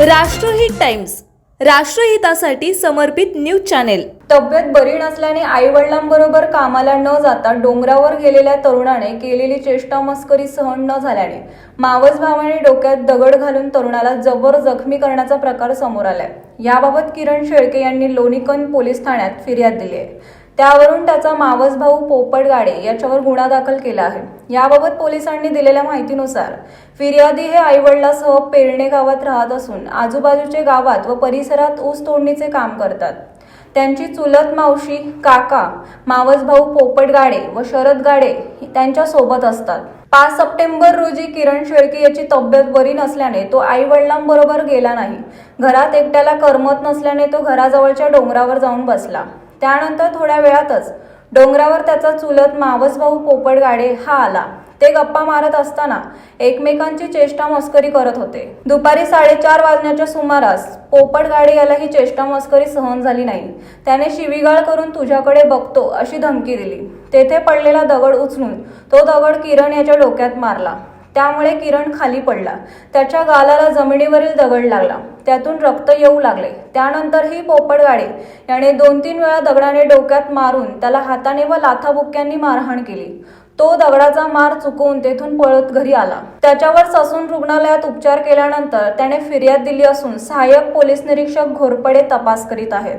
राष्ट्रहित टाइम्स राष्ट्रहितासाठी समर्पित news channel. तब्येत बरी नसल्याने आई वडिलांबरोबर कामाला न जाता डोंगरावर गेलेल्या तरुणाने केलेली चेष्टा मस्करी सहन न झाल्याने मावस भावाने डोक्यात दगड घालून तरुणाला जबर जखमी करण्याचा प्रकार समोर आलाय. याबाबत किरण शेळके यांनी लोणीकंद पोलीस ठाण्यात फिर्याद दिली आहे. त्यावरून त्याचा मावस भाऊ पोपट गाडे याच्यावर गुन्हा दाखल केला आहे. याबाबत पोलिसांनी दिलेल्या माहितीनुसार फिर्यादी हे आईवडिलासह पेरणे गावात राहत असून आजूबाजूचे गावात व परिसरात ऊस तोडणीचे काम करतात. त्यांची चुलत मावशी काका मावस भाऊ पोपट गाडे व शरद गाडे त्यांच्यासोबत असतात. पाच सप्टेंबर रोजी किरण शेळके याची तब्येत बरी नसल्याने तो आई वडिलांबरोबर गेला नाही. घरात एकट्याला करमत नसल्याने तो घराजवळच्या डोंगरावर जाऊन बसला. त्यानंतर थोड्या वेळातच डोंगरावर त्याचा चुलत मावस भाऊ पोपट गाडे हा आला. ते गप्पा मारत असताना एकमेकांची चेष्टा मस्करी करत होते. दुपारी साडेचार वाजण्याच्या सुमारास पोपटगाडे याला ही चेष्टा मस्करी सहन झाली नाही. त्याने शिवीगाळ करून तुझ्याकडे बघतो अशी धमकी दिली. तेथे पडलेला दगड उचलून तो दगड किरण याच्या डोक्यात मारला. त्यामुळे किरण खाली पडला. त्याच्या गालाला जमिनीवरील दगड लागला. त्यातून रक्त येऊ लागले. त्यानंतरही पोपटगाडे याने दोन तीन वेळा दगडाने डोक्यात मारून त्याला हाताने व लाथाबुक्क्यांनी मारहाण केली. तो दगडाचा मार चुकवून तेथून पळत घरी आला. त्याच्यावर ससून रुग्णालयात उपचार केल्यानंतर त्याने फिर्याद दिली असून सहाय्यक पोलीस निरीक्षक घोरपडे तपास करीत आहेत.